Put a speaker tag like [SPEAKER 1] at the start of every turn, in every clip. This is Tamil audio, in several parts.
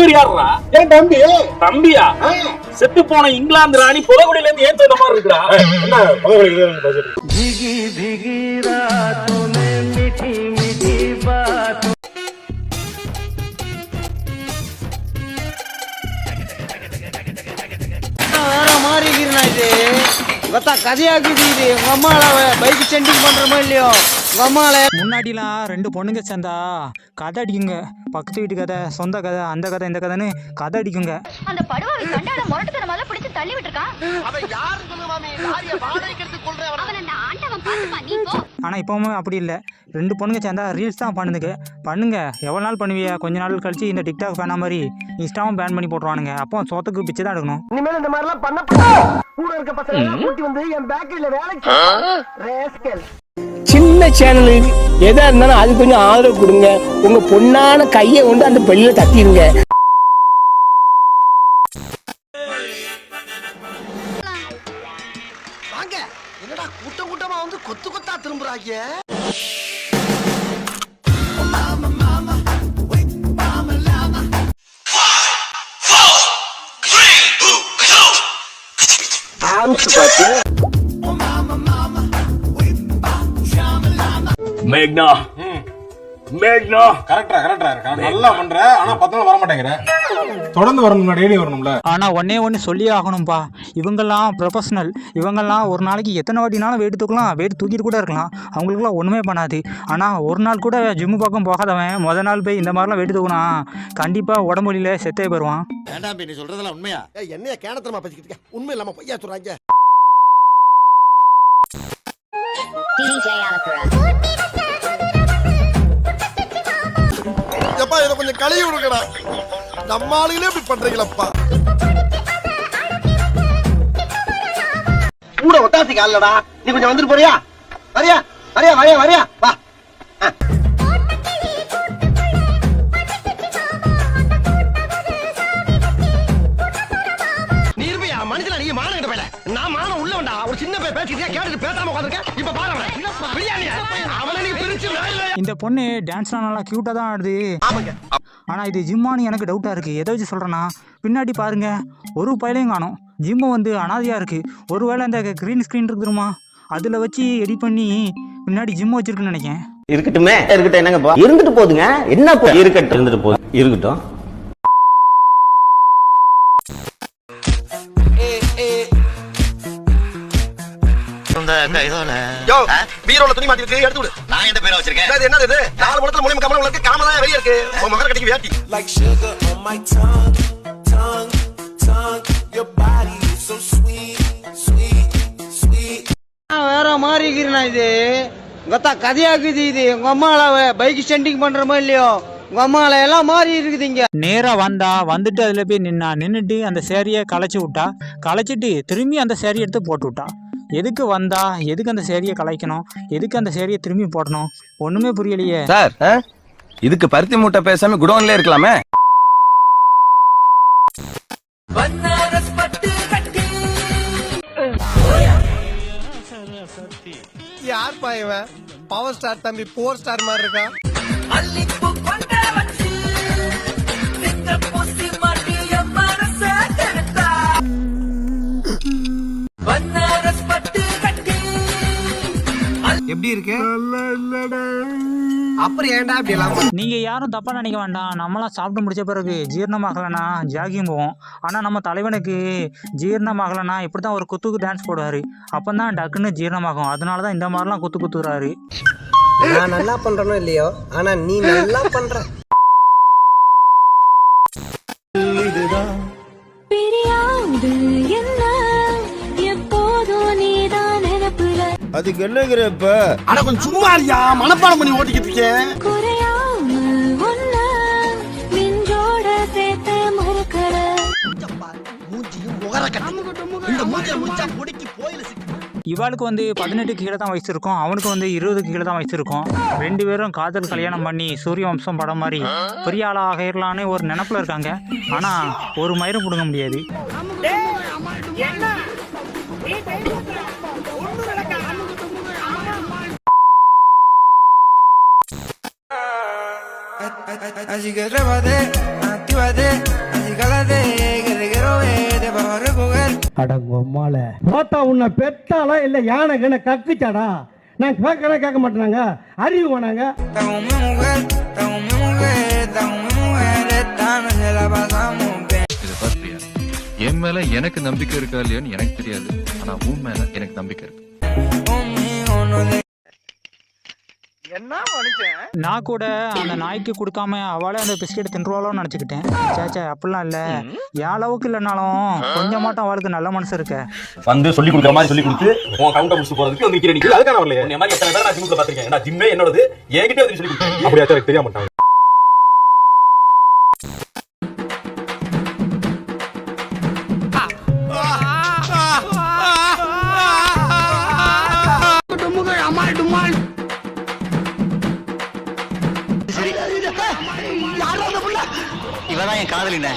[SPEAKER 1] பேர் யாருடா
[SPEAKER 2] என் தம்பி.
[SPEAKER 1] தம்பியா? செத்து போன இங்கிலாந்து ராணி புலகுடியில இருந்து ஏன் சொன்ன மாதிரி இருக்குடா?
[SPEAKER 2] என்ன?
[SPEAKER 3] வேற மாதிரி இருக்கிறா இது? இவத்தா கதையாக்குது இது? உங்க அம்மால பைக் சென்டிங் பண்றோமோ இல்லையோ?
[SPEAKER 4] முன்னாடிலாம் ரெண்டு பொண்ணுங்க சேர்ந்தா கதை அடிக்குங்க. பக்கத்து வீட்டு கதை சொந்த கதை அந்த கதை இந்த கதைன்னு கதை அடிக்குங்க.
[SPEAKER 5] அந்த படுவாவை கண்டாட முரட்டுத்தனமெல்லாம் பிடிச்சு தள்ளி விட்டுருக்கான். அவன் அந்த ஆண்டவன் பார்த்துப்பான் நீ போ.
[SPEAKER 4] ஆனால் இப்போவும் அப்படி இல்லை. ரெண்டு பொண்ணுங்க சேர்ந்தா ரீல்ஸ் தான் பண்ணுதுங்க. பண்ணுங்க. எவ்வளோ நாள் பண்ணுவியா? கொஞ்ச நாள் கழிச்சு இந்த டிக்டாக் ஃபேனா மாதிரி இன்ஸ்டாவும் பேன் பண்ணி போட்டுருவானுங்க. அப்போ சோத்துக்கு பிச்சை தான் எடுக்கணும்.
[SPEAKER 3] இனிமேல் இந்த மாதிரி எல்லாம் பண்ண கூட இருக்க பசங்க கூட்டி வந்து என் பேக்கரியில வேலைக்கு ரேஸ்கல்.
[SPEAKER 6] சின்ன சேனல் எதா இருந்தாலும் அது கொஞ்சம் ஆதரவு கொடுங்க. உங்க பொண்ணான கையை கொண்டு அந்த பெல்லில தட்டிடுங்க.
[SPEAKER 3] வாங்க. என்னடா கூட்டம் கூட்டமா வந்து கொத்து கொத்தா திரும்புறாங்க
[SPEAKER 1] மேக்னா. மேக்னா.
[SPEAKER 2] கரெக்டா கரெக்டா இருக்கா நல்லா பண்ற. ஆனா பத்து நாள் வர மாட்டேங்கிற. தொடர்ந்து வரணும்ல டெய்லி வரணும்ல.
[SPEAKER 4] ஆனால் ஒன்னே ஒன்று சொல்லியே ஆகணும்ப்பா இவங்கெல்லாம் ப்ரொஃபஷனல் இவங்கெல்லாம் ஒரு நாளைக்கு எத்தனை வாட்டினாலும் வெயிட் தூக்கலாம். வெயிட் தூக்கிட்டு கூட இருக்கலாம். அவங்களுக்குலாம் ஒன்றுமே பண்ணாது. ஆனால் ஒரு நாள் கூட ஜிம்மு பக்கம் போகாதவன் முத நாள் போய் இந்த மாதிரிலாம் வெயிட் தூக்கினா கண்டிப்பாக உடம்புலியில் செத்தே போயிடுவான்
[SPEAKER 7] வேண்டாம் நீ சொல்றதெல்லாம் உண்மையா? என்னைய கேனத்தனமா பேசிக்கிட்டு உண்மை இல்லாம பொய்யா சொல்றாங்க. எப்பா இதை கொஞ்சம் கழுவி விடுங்கடா. நம்ம ஆளுகளே இப்படி பண்றீங்களப்பா.
[SPEAKER 3] கூட ஒத்தாசி காலடா நீ கொஞ்சம் வந்துட்டு போறியா? வரியா? வரியா வரியா வரியா? வா. நீ இருப்பியா மனுஷனா நீ மான கிட்ட போயில நான் மான உள்ள வந்தா ஒரு சின்ன பையன் பேசிட்டு கேட்டுட்டு பேசாம உட்காந்துருக்க. இப்ப பாரு பிரியாணி
[SPEAKER 4] இந்த பொண்ணு டான்ஸ்லாம் நல்லா க்யூட்டாக தான் ஆடுது.
[SPEAKER 3] ஆமாங்க
[SPEAKER 4] ஆனால் இது ஜிம்மானு எனக்கு டவுட்டாக இருக்குது எதை வச்சு சொல்கிறேன்னா பின்னாடி பாருங்க ஒரு பயிலையும் காணும். ஜிம்மு வந்து அனாதையாக இருக்குது ஒருவேளை இந்த க்ரீன் ஸ்க்ரீன் இருக்குதுமா அதில் வச்சு எடிட் பண்ணி பின்னாடி ஜிம் வச்சிருக்குன்னு நினைக்கிறேன்.
[SPEAKER 6] இருக்கட்டுமே. இருக்கட்டும் என்னங்கப்பா இருந்துட்டு போதுங்க. என்ன இருக்கட்டும். இருந்துட்டு போதும். இருக்கட்டும்.
[SPEAKER 7] பீரோல துணி மாட்டி இருக்கு எடுத்து விடு. நான் எந்த பேரை வச்சிருக்கேன்? இது என்னது இது? நாலு முடத்துல மூலியமா கமலம் இருக்கு காம தான் வெளிய இருக்கு. உன் மகர கட்டிக்கு வேட்டி
[SPEAKER 8] like sugar on my tongue, tongue, tongue. Your body is so sweet, sweet, sweet.
[SPEAKER 3] வேற இருக்கிறா இது. இவத்தா கதையாக்குது இது. உங்க அம்மால பைக் சென்டிங் பண்றோமோ இல்லையோ? அம்மால எல்லாம் மாறி இருக்குது இங்க.
[SPEAKER 4] நேராக வந்தா வந்துட்டு அதில் போய் நின்னா நின்றுட்டு அந்த சேரியை களைச்சி விட்டா களைச்சிட்டு திரும்பி அந்த சேரியை எடுத்து போட்டு விட்டா. எதுக்கு வந்தா எதுக்கு அந்த சேரியை கலைக்கணும் எதுக்கு அந்த சேரியை திரும்பி போடணும்? ஒன்றுமே புரியலையே.
[SPEAKER 9] சார் இதுக்கு பருத்தி மூட்டை பேசாம குடோன்ல இருக்கலாமே.
[SPEAKER 7] யார் பாயவன் பவர் ஸ்டார் தம்பி போர் ஸ்டார் மாதிரி இருக்கான் எப்படி இருக்கு? அப்புறம் ஏன்டா இப்படி எல்லாம்
[SPEAKER 4] நீங்கள் யாரும் தப்பாக நினைக்க வேண்டாம். நம்மளாம் சாப்பிட்டு முடிச்ச பிறகு ஜீரணமாகலைன்னா ஜாகிங் போவோம். ஆனால் நம்ம தலைவனுக்கு ஜீரணமாகலைன்னா இப்படி தான் ஒரு குத்துக்கு டான்ஸ் போடுவார். அப்போ தான் டக்குன்னு ஜீரணமாகும். அதனால தான் இந்த மாதிரிலாம் குத்து குத்துறாரு.
[SPEAKER 3] நான் நல்லா பண்றனோ இல்லையோ? ஆனா நீ நல்லா பண்ற.
[SPEAKER 7] அதுக்கு என்னங்கிற இப்ப? அட கொஞ்சம் சும்மா இருக்கியா மனப்பாடம் பண்ணி ஓட்டிக்கிட்டு இருக்கேன்.
[SPEAKER 4] இவாளுக்கு வந்து பதினெட்டு கீழே தான் வயசு இருக்கும் அவனுக்கு வந்து இருபது கீழே தான் வயசு இருக்கும் ரெண்டு பேரும் காதல் கல்யாணம் பண்ணி சூரிய வம்சம் படம் மாதிரி பெரிய ஆளா ஆகிடலான்னு ஒரு நினப்புல இருக்காங்க. ஆனா ஒரு மயிரும் பிடுங்க முடியாது.
[SPEAKER 8] Así que trépate,
[SPEAKER 3] அடங்கொம்மால பார்த்தா உன்னை பெத்தாளா இல்ல யானை கண்ண கக்குச்சாடா? நான் கேட்கறேன் கேட்க மாட்டேனாங்க. அறிவு வேணாங்க.
[SPEAKER 10] இதை பார்த்தியா? என் மேல எனக்கு நம்பிக்கை இருக்கா இல்லையான்னு எனக்கு தெரியாது. ஆனா உன் மேல எனக்கு நம்பிக்கை இருக்கு.
[SPEAKER 4] நான் கூட அந்த நாய்க்கு கொடுக்காம அவளே அந்த பிஸ்கெட் தின்றுவாளோன்னு நினச்சிக்கிட்டேன். சேச்சே அப்படிலாம் இல்லை. என் அளவுக்கு இல்லைனாலும் கொஞ்சமாட்டம் அவளுக்கு நல்ல மனசு இருக்க.
[SPEAKER 1] வந்து சொல்லி கொடுக்குற மாதிரி சொல்லி கொடுத்து உன் கவுண்டர் முடிச்சு போறதுக்கு வந்து நிக்கிற நிக்கல அதுக்கான வரல உன்னை மாதிரி எத்தனை பேர் நான் ஜிம்ல பாத்திருக்கேன் நான் ஜிம்மே என்னோடது என்கிட்ட வந்து சொல்லி கொடுத்தேன் அப்படியா தெரியாம மாட்டாங்க.
[SPEAKER 3] இவதான் என் காதலின.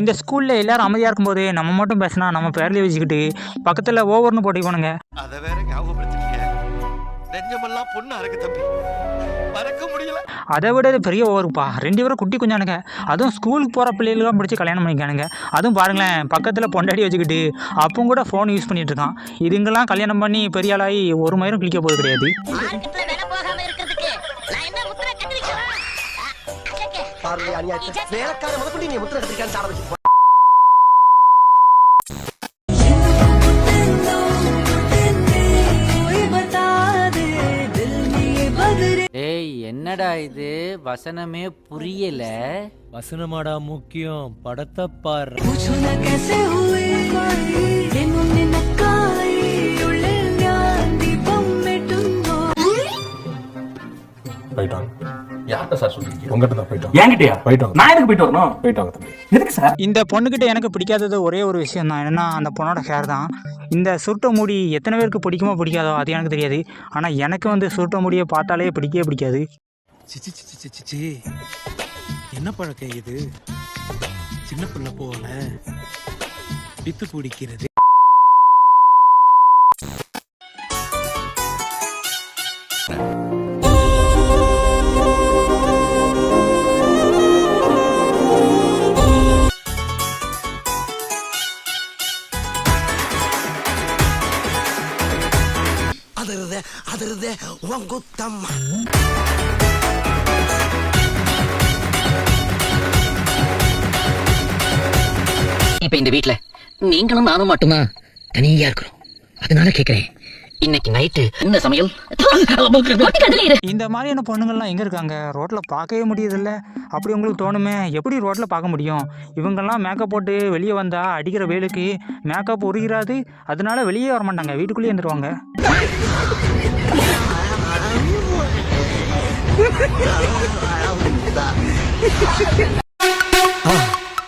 [SPEAKER 4] இந்த ஸ்கூலில் எல்லாரும் அமைதியாக இருக்கும்போது நம்ம மட்டும் பேசினா நம்ம பேர்லேயே வச்சுக்கிட்டு பக்கத்தில் ஓவர்னு போட்டிக்குவானுங்க
[SPEAKER 7] அத வேற ஞாபகப்படுத்திட்டீங்க. நெஞ்சமெல்லாம் பொண்ணு அறக்கு தம்பி. மறக்க முடியல.
[SPEAKER 4] அதை விட இது பெரிய ஓவருப்பா. ரெண்டு பேரும் குட்டி குஞ்சானுங்க. அதுவும் ஸ்கூலுக்கு போகிற பிள்ளைகளும் பிடிச்சி கல்யாணம் பண்ணிக்கானுங்க அதுவும் பாருங்களேன் பக்கத்தில் பொண்டாடி வச்சுக்கிட்டு அப்பவும் கூட ஃபோன் யூஸ் பண்ணிட்டு இருக்கான். இதுங்கெல்லாம் கல்யாணம் பண்ணி பெரிய ஆளாகி ஒரு மயிரும் கிளிக்க போகிறது கிடையாது.
[SPEAKER 5] மார்க்கெட்ல விலை போகாம இருக்கிறதுக்கு நான் என்ன முத்திர கத்திரிக்கிறேன்
[SPEAKER 7] பார்வை அநியாயத்தை. வேலைக்கார முதற்கொண்டு நீ முத்திர கத்திரிக்கான்னு சாட வச்சு
[SPEAKER 3] இது வசனமே புரியல.
[SPEAKER 6] வசனமாடா முக்கியம் படத்தை பாரு.
[SPEAKER 2] போயிட்டாங்க.
[SPEAKER 1] யார்கிட்ட சார் சொல்றீங்க
[SPEAKER 2] உங்ககிட்ட தான் போயிட்டோம்
[SPEAKER 1] என்கிட்டயா?
[SPEAKER 2] போயிட்டோம்
[SPEAKER 1] நான் எதுக்கு போயிட்டு வரணும்?
[SPEAKER 2] போயிட்டாங்க தம்பி.
[SPEAKER 1] எதுக்கு சார்?
[SPEAKER 4] இந்த பொண்ணுக்கிட்ட எனக்கு பிடிக்காதது ஒரே ஒரு விஷயம் தான். என்னன்னா அந்த பொண்ணோட ஹேர் தான். இந்த சுருட்ட முடி எத்தனை பேருக்கு பிடிக்குமோ பிடிக்காதோ அது எனக்கு தெரியாது. ஆனால் எனக்கு வந்து சுருட்ட முடியை பார்த்தாலே பிடிக்கவே பிடிக்காது.
[SPEAKER 6] சிச்சி சிச்சி சிச்சி சி என்ன பழக்கம் இது? சின்ன பிள்ளை போல பித்து பிடிக்கிறது.
[SPEAKER 7] அதிருதே அதிருதே உன் குத்தம்மா.
[SPEAKER 3] இப்ப இந்த வீட்ல நீங்களும் நானும் மட்டும்தான். தனியா இருக்கிறோம். அதனால கேக்குறேன். இன்னைக்கு நைட்டு என்ன சமையல்?
[SPEAKER 4] இந்த மாதிரியான பொண்ணுங்கள்லாம் எங்கே இருக்காங்க? ரோட்டில் பார்க்கவே முடியறதில்ல. அப்படி உங்களுக்கு தோணுமே எப்படி ரோட்டில் பார்க்க முடியும்? இவங்கெல்லாம் மேக்கப் போட்டு வெளியே வந்தால் அடிக்கிற வெயிலுக்கு மேக்கப் உருகிறாது. அதனால வெளியே வர மாட்டாங்க வீட்டுக்குள்ளேயே இருந்துருவாங்க.